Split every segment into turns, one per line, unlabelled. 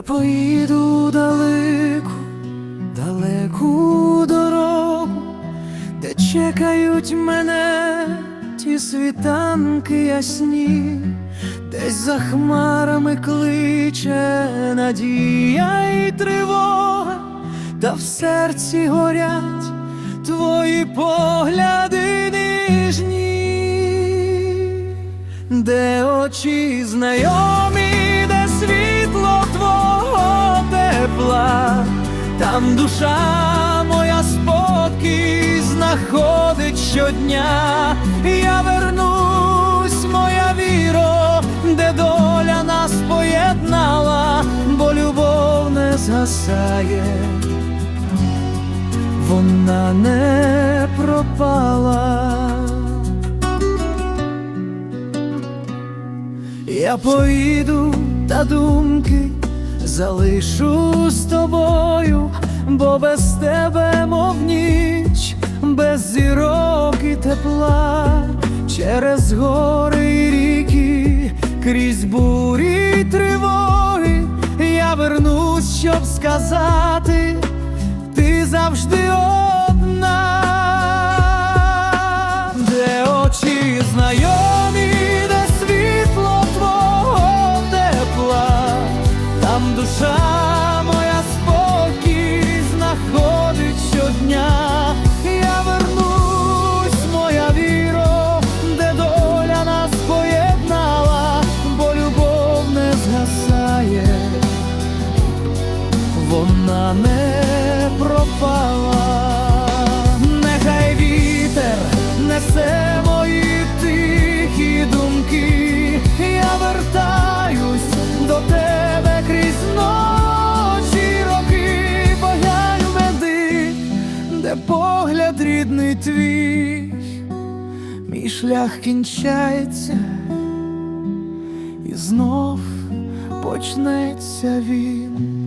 Я поїду далеку, далеку дорогу, де чекають мене ті світанки ясні, десь за хмарами кличе надія і тривога, та в серці горять твої погляди ніжні, де очі знайомі, там душа моя спокій знаходить щодня. Я вернусь, моя віро, де доля нас поєднала, бо любов не згасає вона не пропала. Я поїду та думки залишу з тобою, бо без тебе, мов ніч, без зірок і тепла, через гори і ріки, крізь бурі й тривоги, я вернусь, щоб сказати ти завжди вона не пропала, нехай вітер несе мої тихі думки, я вертаюсь до тебе крізь ночі роки, поглянь веди, де погляд рідний твій, мій шлях кінчається, і знов почнеться він.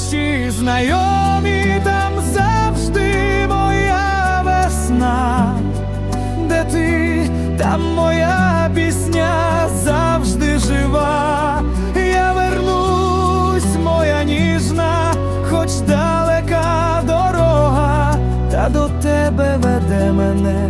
Очі знайомі, там завжди моя весна, де ти, там моя пісня завжди жива. Я вернусь, моя ніжна, хоч далека дорога, та до тебе веде мене